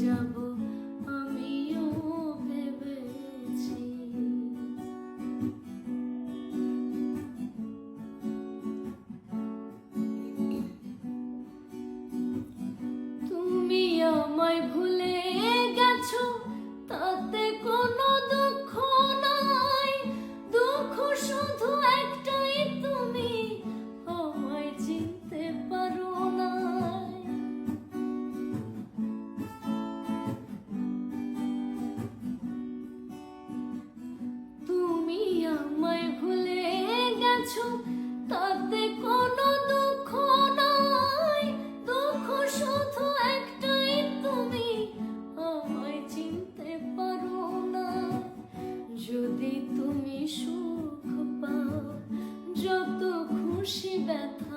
যাব আমিও ভেবেছি। আমায় ভুলে গেছো তাতে কোনো দুঃখ নাই। দুঃখ শুধু একটাই, তুমি আমায় চিনতে পারো না। যদি তুমি সুখ পাও, যত খুশি ব্যথা